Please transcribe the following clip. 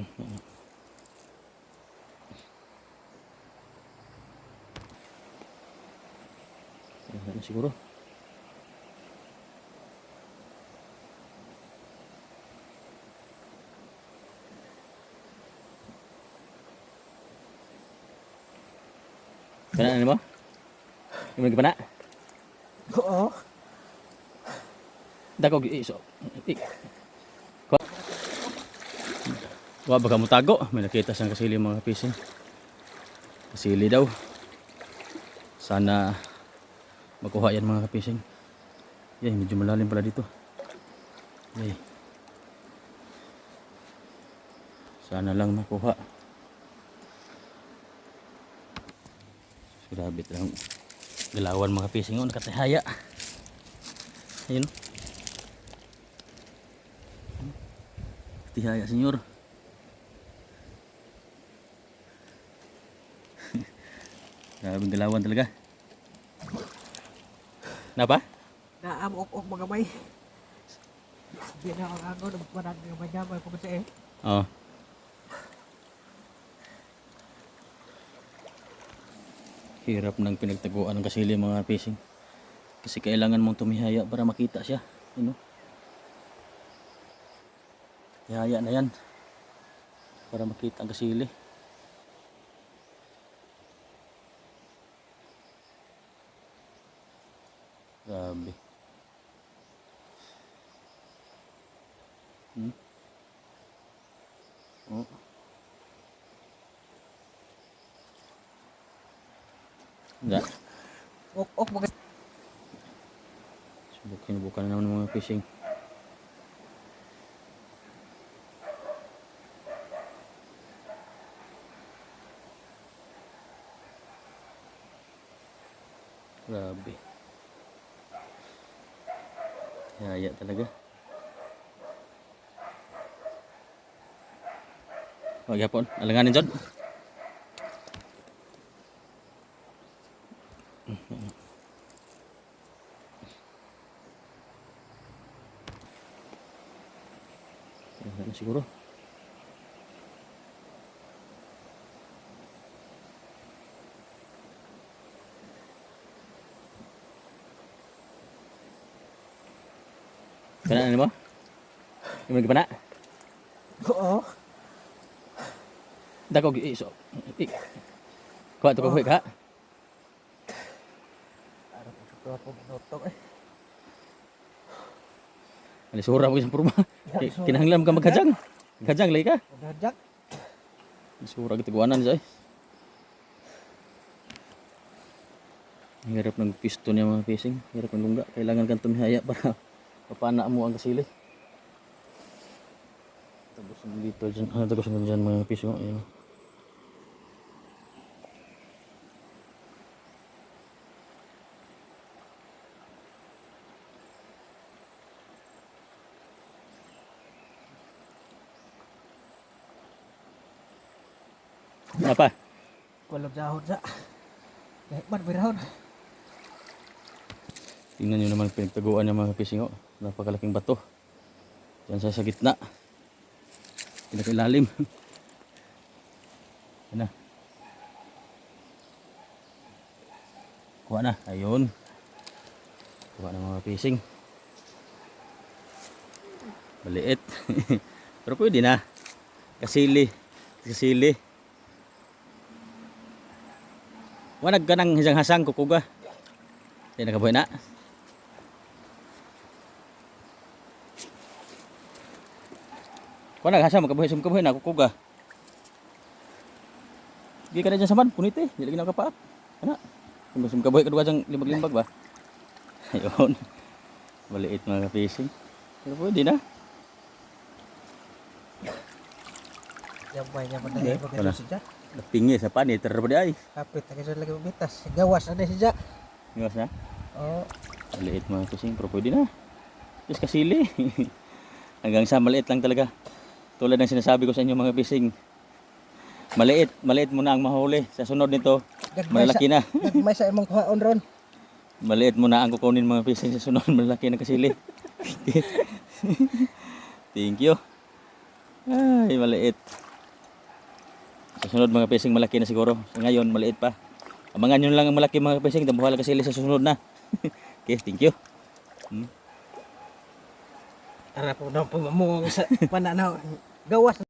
Wala na siguro. Kana na mo? Yung mga pana? Oo. Dako iso. Ik. Wa ba ka mo tago? May nakita siyang kasili mga fishing. Kasili daw. Sana makuha yan mga fishing. Yay, medyo malalim pala dito. Yay. Sana lang makuha. Grabe lang. Galawan mga fishing. Oh, nakatihaya. Ayun. Tihaya, senyor. Grabing galawan talaga. Napa? Naamok-ok mga may. Hindi na ang angon. Magpanag ng manyamay ko sa eh. Oo. Hirap ng pinagtaguan ng kasili mga fishing. Kasi kailangan mong tumihaya para makita siya. You know? Tihaya na yan. Para makita ang kasili. Grabe. Hmm? Oh. Enggak. Ok-ok mga Subukin bukan na naman mga fishing. Grabe. Yaya talaga. Wag yapon, alanganin jud. Wala na siguro. Kana na mo? Yung mga pana? Oo. Dako iso. Ik. Kuha to ko ka. Ano po sa po minuto eh. Ani sura mo isang purma. Ki- Kinahanglan ka magkajang. Kajang lay ka. Nadyak. Sura kita guanan say. Ang Hirap ng piston niya mga fishing. Hirap ng lungga. Kailangan kang tumihaya para mapana mo ang kasili. Tapos dito dyan. Ah, tapos ang dyan mga fishing. Ayan. Apa? Walang sahod sa. Kahit man birahon. Tingnan nyo naman pinagtaguan ng mga fishing. Napakalaking bato. Diyan sa, sa gitna. Pinakailalim. Yan na. Kuha na. Ayun. Kuha ng mga fishing. Maliit. Pero pwede na. Kasili. Kasili. Wanag ka ng isang hasang kukuga. Hindi nakabuhay na. Kung naghasa, magkabuhay sa magkabuhay na, kukuga. Di ka na dyan sa man, punit eh. Di lagi na kapaak. Ano? Kung gusto magkabuhay ka doon dyan limbag-limbag ba? Ayun. Maliit mga fishing. Pero pwede na. Yabay Hindi, na wala. ito siya. Napingi sa pani, terpa di ay. Kapit na kasi lagi mabitas. Gawas na siya. Iwas na. Oo. Maliit mga fishing, pero pwede na. Just kasili. Hanggang sa maliit lang talaga. Tulad ng sinasabi ko sa inyo mga fishing. Maliit, maliit muna ang mahuli. Sa sunod nito, Gagmay sa, malaki na. gagmay sa imong kuhaon ron. Maliit muna ang kukunin mga fishing sa sunod. Malaki na kasili. Thank you. Ay, maliit. Sa sunod mga fishing malaki na siguro. Sa ngayon maliit pa. Abangan nyo lang ang malaki mga fishing. Damuhal ka sili sa sunod na. okay, thank you. Tara po na po mo sa pananaw. Gawas